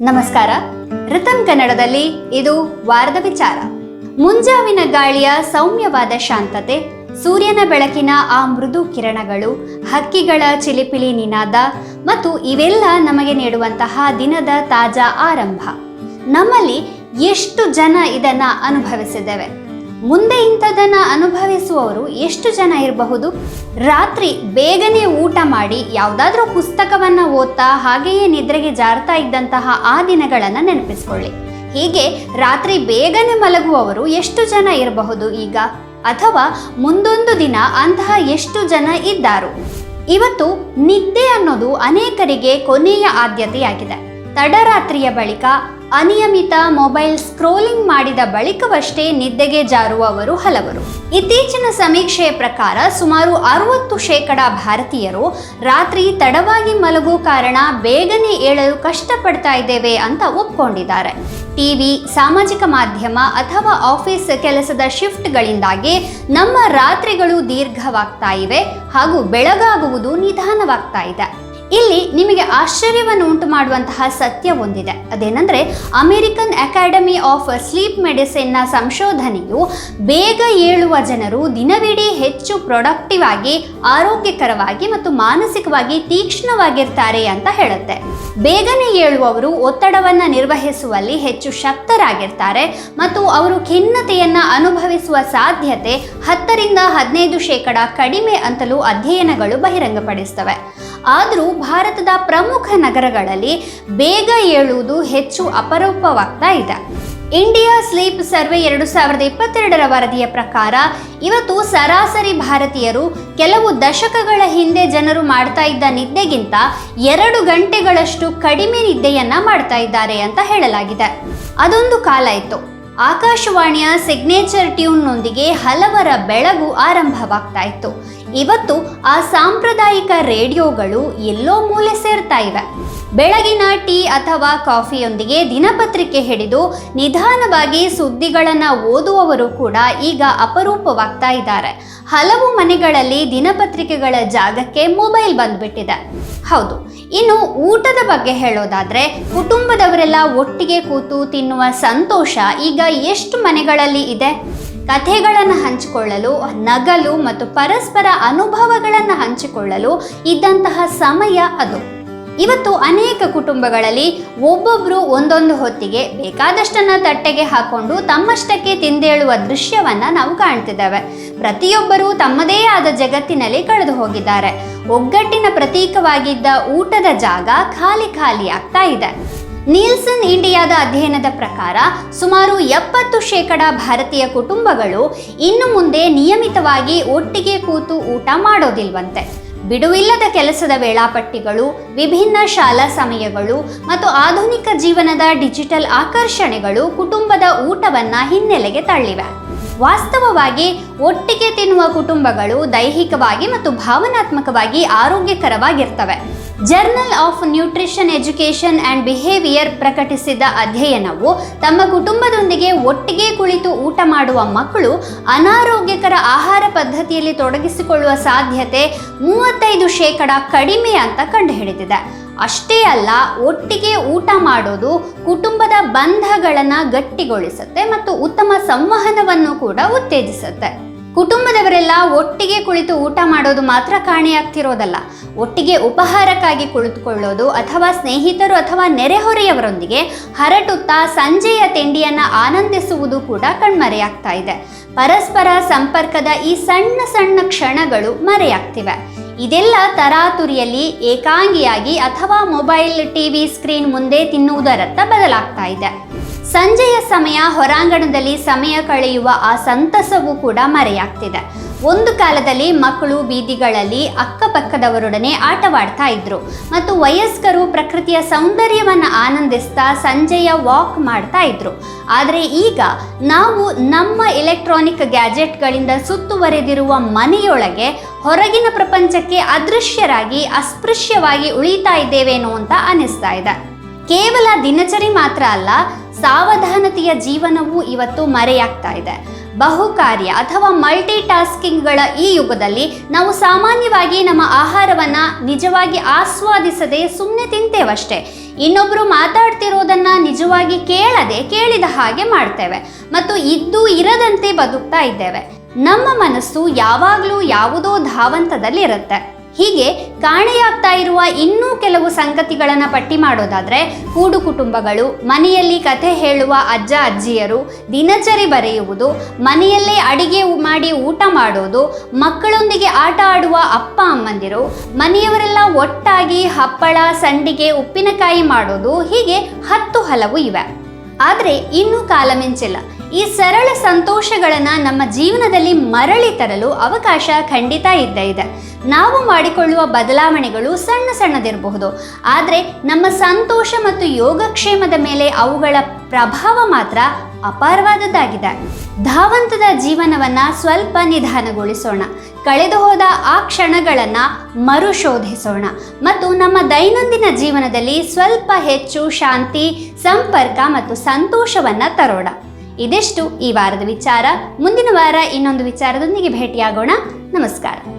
ನಮಸ್ಕಾರ. ರಿತಮ್ ಕನ್ನಡದಲ್ಲಿ ಇದು ವಾರದ ವಿಚಾರ. ಮುಂಜಾವಿನ ಗಾಳಿಯ ಸೌಮ್ಯವಾದ ಶಾಂತತೆ, ಸೂರ್ಯನ ಬೆಳಕಿನ ಆ ಮೃದು ಕಿರಣಗಳು, ಹಕ್ಕಿಗಳ ಚಿಲಿಪಿಲಿ ನಿನಾದ ಮತ್ತು ಇವೆಲ್ಲ ನಮಗೆ ನೀಡುವಂತಹ ದಿನದ ತಾಜಾ ಆರಂಭ. ನಮ್ಮಲ್ಲಿ ಎಷ್ಟು ಜನ ಇದನ್ನ ಅನುಭವಿಸಿದ್ದೇವೆ. ಮುಂದೆ ಇಂಥದ್ದನ್ನ ಅನುಭವಿಸುವವರು ಎಷ್ಟು ಜನ ಇರಬಹುದು? ರಾತ್ರಿ ಬೇಗನೆ ಊಟ ಮಾಡಿ ಯಾವುದಾದ್ರೂ ಪುಸ್ತಕವನ್ನ ಓದ್ತಾ ಹಾಗೆಯೇ ನಿದ್ರೆಗೆ ಜಾರ್ತಾ ಇದ್ದಂತಹ ಆ ದಿನಗಳನ್ನು ನೆನಪಿಸಿಕೊಳ್ಳಿ. ಹೀಗೆ ರಾತ್ರಿ ಬೇಗನೆ ಮಲಗುವವರು ಎಷ್ಟು ಜನ ಇರಬಹುದು ಈಗ? ಅಥವಾ ಮುಂದೊಂದು ದಿನ ಅಂತಹ ಎಷ್ಟು ಜನ ಇದ್ದಾರು? ಇವತ್ತು ನಿದ್ದೆ ಅನ್ನೋದು ಅನೇಕರಿಗೆ ಕೊನೆಯ ಆದ್ಯತೆಯಾಗಿದೆ. ತಡರಾತ್ರಿಯ ಬಳಿಕ ಅನಿಯಮಿತ ಮೊಬೈಲ್ ಸ್ಕ್ರೋಲಿಂಗ್ ಮಾಡಿದ ಬಳಿಕವಷ್ಟೇ ನಿದ್ದೆಗೆ ಜಾರುವವರು ಹಲವರು. ಇತ್ತೀಚಿನ ಸಮೀಕ್ಷೆಯ ಪ್ರಕಾರ ಸುಮಾರು ಅರವತ್ತು ಶೇಕಡ ಭಾರತೀಯರು ರಾತ್ರಿ ತಡವಾಗಿ ಮಲಗೋ ಕಾರಣ ಬೇಗನೆ ಏಳಲು ಕಷ್ಟಪಡ್ತಾ ಇದ್ದೇವೆ ಅಂತ ಒಪ್ಕೊಂಡಿದ್ದಾರೆ. ಟಿವಿ ಸಾಮಾಜಿಕ ಮಾಧ್ಯಮ ಅಥವಾ ಆಫೀಸ್ ಕೆಲಸದ ಶಿಫ್ಟ್ಗಳಿಂದಾಗಿ ನಮ್ಮ ರಾತ್ರಿಗಳು ದೀರ್ಘವಾಗ್ತಾ ಇವೆ ಹಾಗೂ ಬೆಳಗಾಗುವುದು ನಿಧಾನವಾಗ್ತಾ ಇದೆ. ಇಲ್ಲಿ ನಿಮಗೆ ಆಶ್ಚರ್ಯವನ್ನು ಉಂಟು ಮಾಡುವಂತಹ ಸತ್ಯ ಒಂದಿದೆ. ಅದೇನೆಂದರೆ, ಅಮೆರಿಕನ್ ಅಕಾಡೆಮಿ ಆಫ್ ಸ್ಲೀಪ್ ಮೆಡಿಸಿನ್ನ ಸಂಶೋಧನೆಯು ಬೇಗ ಏಳುವ ಜನರು ದಿನವಿಡೀ ಹೆಚ್ಚು ಪ್ರೊಡಕ್ಟಿವ್ ಆಗಿ, ಆರೋಗ್ಯಕರವಾಗಿ ಮತ್ತು ಮಾನಸಿಕವಾಗಿ ತೀಕ್ಷ್ಣವಾಗಿರ್ತಾರೆ ಅಂತ ಹೇಳುತ್ತೆ. ಬೇಗನೆ ಏಳುವವರು ಒತ್ತಡವನ್ನು ನಿರ್ವಹಿಸುವಲ್ಲಿ ಹೆಚ್ಚು ಶಕ್ತರಾಗಿರ್ತಾರೆ ಮತ್ತು ಅವರು ಖಿನ್ನತೆಯನ್ನು ಅನುಭವಿಸುವ ಸಾಧ್ಯತೆ ಹತ್ತರಿಂದ ಹದಿನೈದು ಶೇಕಡ ಕಡಿಮೆ ಅಂತಲೂ ಅಧ್ಯಯನಗಳು ಬಹಿರಂಗಪಡಿಸ್ತವೆ. ಆದರೂ ಭಾರತದ ಪ್ರಮುಖ ನಗರಗಳಲ್ಲಿ ಬೇಗ ಏಳುವುದು ಹೆಚ್ಚು ಅಪರೂಪವಾಗ್ತಾ ಇದೆ. ಇಂಡಿಯಾ ಸ್ಲೀಪ್ ಸರ್ವೆ ಎರಡು ಸಾವಿರದ ಇಪ್ಪತ್ತೆರಡರ ವರದಿಯ ಪ್ರಕಾರ ಇವತ್ತು ಸರಾಸರಿ ಭಾರತೀಯರು ಕೆಲವು ದಶಕಗಳ ಹಿಂದೆ ಜನರು ಮಾಡ್ತಾ ಇದ್ದ ನಿದ್ದೆಗಿಂತ ಎರಡು ಗಂಟೆಗಳಷ್ಟು ಕಡಿಮೆ ನಿದ್ದೆಯನ್ನ ಮಾಡ್ತಾ ಇದ್ದಾರೆ ಅಂತ ಹೇಳಲಾಗಿದೆ. ಅದೊಂದು ಕಾಲ ಇತ್ತು. ಆಕಾಶವಾಣಿಯ ಸಿಗ್ನೇಚರ್ ಟ್ಯೂನ್ನೊಂದಿಗೆ ಹಲವರ ಬೆಳಗು ಆರಂಭವಾಗ್ತಾ ಇತ್ತು. ಇವತ್ತು ಆ ಸಾಂಪ್ರದಾಯಿಕ ರೇಡಿಯೋಗಳು ಎಲ್ಲೋ ಮೂಲೆ ಸೇರ್ತಾ ಇವೆ. ಬೆಳಗಿನ ಟೀ ಅಥವಾ ಕಾಫಿಯೊಂದಿಗೆ ದಿನಪತ್ರಿಕೆ ಹಿಡಿದು ನಿಧಾನವಾಗಿ ಸುದ್ದಿಗಳನ್ನು ಓದುವವರು ಕೂಡ ಈಗ ಅಪರೂಪವಾಗ್ತಾ ಇದ್ದಾರೆ. ಹಲವು ಮನೆಗಳಲ್ಲಿ ದಿನಪತ್ರಿಕೆಗಳ ಜಾಗಕ್ಕೆ ಮೊಬೈಲ್ ಬಂದ್ಬಿಟ್ಟಿದೆ. ಹೌದು, ಇನ್ನು ಊಟದ ಬಗ್ಗೆ ಹೇಳೋದಾದರೆ ಕುಟುಂಬದವರೆಲ್ಲ ಒಟ್ಟಿಗೆ ಕೂತು ತಿನ್ನುವ ಸಂತೋಷ ಈಗ ಎಷ್ಟು ಮನೆಗಳಲ್ಲಿ ಇದೆ? ಕಥೆಗಳನ್ನು ಹಂಚಿಕೊಳ್ಳಲು, ನಗಲು ಮತ್ತು ಪರಸ್ಪರ ಅನುಭವಗಳನ್ನು ಹಂಚಿಕೊಳ್ಳಲು ಇದ್ದಂತಹ ಸಮಯ ಅದು. ಇವತ್ತು ಅನೇಕ ಕುಟುಂಬಗಳಲ್ಲಿ ಒಬ್ಬೊಬ್ಬರು ಒಂದೊಂದು ಹೊತ್ತಿಗೆ ಬೇಕಾದಷ್ಟನ್ನ ತಟ್ಟೆಗೆ ಹಾಕೊಂಡು ತಮ್ಮಷ್ಟಕ್ಕೆ ತಿಂದೇಳುವ ದೃಶ್ಯವನ್ನ ನಾವು ಕಾಣ್ತಿದ್ದೇವೆ. ಪ್ರತಿಯೊಬ್ಬರೂ ತಮ್ಮದೇ ಆದ ಜಗತ್ತಿನಲ್ಲಿ ಕಳೆದು ಹೋಗಿದ್ದಾರೆ. ಒಗ್ಗಟ್ಟಿನ ಪ್ರತೀಕವಾಗಿದ್ದ ಊಟದ ಜಾಗ ಖಾಲಿ ಖಾಲಿ ಆಗ್ತಾ ಇದೆ. ನೀಲ್ಸನ್ ಇಂಡಿಯಾದ ಅಧ್ಯಯನದ ಪ್ರಕಾರ ಸುಮಾರು ಎಪ್ಪತ್ತು ಶೇಕಡ ಭಾರತೀಯ ಕುಟುಂಬಗಳು ಇನ್ನು ಮುಂದೆ ನಿಯಮಿತವಾಗಿ ಒಟ್ಟಿಗೆ ಕೂತು ಊಟ ಮಾಡೋದಿಲ್ವಂತೆ. ಬಿಡುವಿಲ್ಲದ ಕೆಲಸದ ವೇಳಾಪಟ್ಟಿಗಳು, ವಿಭಿನ್ನ ಶಾಲಾ ಸಮಯಗಳು ಮತ್ತು ಆಧುನಿಕ ಜೀವನದ ಡಿಜಿಟಲ್ ಆಕರ್ಷಣೆಗಳು ಕುಟುಂಬದ ಊಟವನ್ನ ಹಿನ್ನೆಲೆಗೆ ತಳ್ಳಿವೆ. ವಾಸ್ತವವಾಗಿ ಒಟ್ಟಿಗೆ ತಿನ್ನುವ ಕುಟುಂಬಗಳು ದೈಹಿಕವಾಗಿ ಮತ್ತು ಭಾವನಾತ್ಮಕವಾಗಿ ಆರೋಗ್ಯಕರವಾಗಿರ್ತವೆ. Journal of Nutrition Education and Behaviour ಪ್ರಕಟಿಸಿದ ಅಧ್ಯಯನವು ತಮ್ಮ ಕುಟುಂಬದೊಂದಿಗೆ ಒಟ್ಟಿಗೆ ಕುಳಿತು ಊಟ ಮಾಡುವ ಮಕ್ಕಳು ಅನಾರೋಗ್ಯಕರ ಆಹಾರ ಪದ್ಧತಿಯಲ್ಲಿ ತೊಡಗಿಸಿಕೊಳ್ಳುವ ಸಾಧ್ಯತೆ ಮೂವತ್ತೈದು ಶೇಕಡ ಕಡಿಮೆ ಅಂತ ಕಂಡುಹಿಡಿದಿದೆ. ಅಷ್ಟೇ ಅಲ್ಲ, ಒಟ್ಟಿಗೆ ಊಟ ಮಾಡೋದು ಕುಟುಂಬದ ಬಂಧಗಳನ್ನು ಗಟ್ಟಿಗೊಳಿಸುತ್ತೆ ಮತ್ತು ಉತ್ತಮ ಸಂವಹನವನ್ನು ಕೂಡ ಉತ್ತೇಜಿಸುತ್ತೆ. ಕುಟುಂಬದವರೆಲ್ಲ ಒಟ್ಟಿಗೆ ಕುಳಿತು ಊಟ ಮಾಡೋದು ಮಾತ್ರ ಕಾಣೆಯಾಗ್ತಿರೋದಲ್ಲ ಒಟ್ಟಿಗೆ ಉಪಹಾರಕ್ಕಾಗಿ ಕುಳಿತುಕೊಳ್ಳೋದು ಅಥವಾ ಸ್ನೇಹಿತರು ಅಥವಾ ನೆರೆಹೊರೆಯವರೊಂದಿಗೆ ಹರಟುತ್ತಾ ಸಂಜೆಯ ತಿಂಡಿಯನ್ನು ಆನಂದಿಸುವುದು ಕೂಡ ಕಣ್ಮರೆಯಾಗ್ತಾ ಇದೆ. ಪರಸ್ಪರ ಸಂಪರ್ಕದ ಈ ಸಣ್ಣ ಸಣ್ಣ ಕ್ಷಣಗಳು ಮರೆಯಾಗ್ತಿವೆ. ಇದೆಲ್ಲ ತರಾತುರಿಯಲ್ಲಿ ಏಕಾಂಗಿಯಾಗಿ ಅಥವಾ ಮೊಬೈಲ್, ಟಿವಿ ಸ್ಕ್ರೀನ್ ಮುಂದೆ ತಿನ್ನುವುದರತ್ತ ಬದಲಾಗ್ತಾ ಇದೆ. ಸಂಜೆಯ ಸಮಯ ಹೊರಾಂಗಣದಲ್ಲಿ ಸಮಯ ಕಳೆಯುವ ಆ ಸಂತಸವೂ ಕೂಡ ಮರೆಯಾಗ್ತಿದೆ. ಒಂದು ಕಾಲದಲ್ಲಿ ಮಕ್ಕಳು ಬೀದಿಗಳಲ್ಲಿ ಅಕ್ಕಪಕ್ಕದವರೊಡನೆ ಆಟವಾಡ್ತಾ ಇದ್ರು. ಮತ್ತು ವಯಸ್ಕರು ಪ್ರಕೃತಿಯ ಸೌಂದರ್ಯವನ್ನು ಆನಂದಿಸ್ತಾ ಸಂಜೆಯ ವಾಕ್ ಮಾಡ್ತಾ ಇದ್ರು. ಆದರೆ ಈಗ ನಾವು ನಮ್ಮ ಎಲೆಕ್ಟ್ರಾನಿಕ್ ಗ್ಯಾಜೆಟ್ಗಳಿಂದ ಸುತ್ತುವರೆದಿರುವ ಮನೆಯೊಳಗೆ ಹೊರಗಿನ ಪ್ರಪಂಚಕ್ಕೆ ಅದೃಶ್ಯರಾಗಿ, ಅಸ್ಪೃಶ್ಯವಾಗಿ ಉಳಿತಾ ಇದ್ದೇವೇನೋ ಅಂತ ಅನಿಸ್ತಾ ಇದೆ. ಕೇವಲ ದಿನಚರಿ ಮಾತ್ರ ಅಲ್ಲ, ಸಾವಧಾನತೆಯ ಜೀವನವೂ ಇವತ್ತು ಮರೆಯಾಗ್ತಾ ಇದೆ. ಬಹುಕಾರ್ಯ ಅಥವಾ ಮಲ್ಟಿ ಟಾಸ್ಕಿಂಗ್ಗಳ ಈ ಯುಗದಲ್ಲಿ ನಾವು ಸಾಮಾನ್ಯವಾಗಿ ನಮ್ಮ ಆಹಾರವನ್ನು ನಿಜವಾಗಿ ಆಸ್ವಾದಿಸದೆ ಸುಮ್ಮನೆ ತಿಂತೇವಷ್ಟೇ. ಇನ್ನೊಬ್ಬರು ಮಾತಾಡ್ತಿರೋದನ್ನ ನಿಜವಾಗಿ ಕೇಳದೆ ಕೇಳಿದ ಹಾಗೆ ಮಾಡ್ತೇವೆ. ಮತ್ತು ಇದ್ದು ಇರದಂತೆ ಬದುಕ್ತಾ ಇದ್ದೇವೆ. ನಮ್ಮ ಮನಸ್ಸು ಯಾವಾಗಲೂ ಯಾವುದೋ ಧಾವಂತದಲ್ಲಿ ಇರುತ್ತೆ ಹೀಗೆ ಕಾಣೆಯಾಗ್ತಾ ಇರುವ ಇನ್ನೂ ಕೆಲವು ಸಂಗತಿಗಳನ್ನು ಪಟ್ಟಿ ಮಾಡೋದಾದರೆ ಕೂಡು ಕುಟುಂಬಗಳು, ಮನೆಯಲ್ಲಿ ಕಥೆ ಹೇಳುವ ಅಜ್ಜ ಅಜ್ಜಿಯರು, ದಿನಚರಿ ಬರೆಯುವುದು, ಮನೆಯಲ್ಲೇ ಅಡಿಗೆ ಮಾಡಿ ಊಟ ಮಾಡೋದು, ಮಕ್ಕಳೊಂದಿಗೆ ಆಟ ಆಡುವ ಅಪ್ಪ ಅಮ್ಮಂದಿರು, ಮನೆಯವರೆಲ್ಲ ಒಟ್ಟಾಗಿ ಹಪ್ಪಳ, ಸಂಡಿಗೆ, ಉಪ್ಪಿನಕಾಯಿ ಮಾಡೋದು ಹೀಗೆ ಹತ್ತು ಹಲವು ಇವೆ. ಆದರೆ ಇನ್ನೂ ಕಾಲ ಮಿಂಚಿಲ್ಲ. ಈ ಸರಳ ಸಂತೋಷಗಳನ್ನು ನಮ್ಮ ಜೀವನದಲ್ಲಿ ಮರಳಿ ತರಲು ಅವಕಾಶ ಖಂಡಿತ ಇದ್ದೇ ಇದೆ. ನಾವು ಮಾಡಿಕೊಳ್ಳುವ ಬದಲಾವಣೆಗಳು ಸಣ್ಣ ಸಣ್ಣದಿರಬಹುದು. ಆದರೆ ನಮ್ಮ ಸಂತೋಷ ಮತ್ತು ಯೋಗಕ್ಷೇಮದ ಮೇಲೆ ಅವುಗಳ ಪ್ರಭಾವ ಮಾತ್ರ ಅಪಾರವಾದದ್ದಾಗಿದೆ. ಧಾವಂತದ ಜೀವನವನ್ನು ಸ್ವಲ್ಪ ನಿಧಾನಗೊಳಿಸೋಣ. ಕಳೆದು ಹೋದ ಆ ಕ್ಷಣಗಳನ್ನು ಮರುಶೋಧಿಸೋಣ. ಮತ್ತು ನಮ್ಮ ದೈನಂದಿನ ಜೀವನದಲ್ಲಿ ಸ್ವಲ್ಪ ಹೆಚ್ಚು ಶಾಂತಿ, ಸಂಪರ್ಕ ಮತ್ತು ಸಂತೋಷವನ್ನು ತರೋಣ. ಇದಿಷ್ಟು ಈ ವಾರದ ವಿಚಾರ. ಮುಂದಿನ ವಾರ ಇನ್ನೊಂದು ವಿಚಾರದೊಂದಿಗೆ ಭೇಟಿಯಾಗೋಣ. ನಮಸ್ಕಾರ.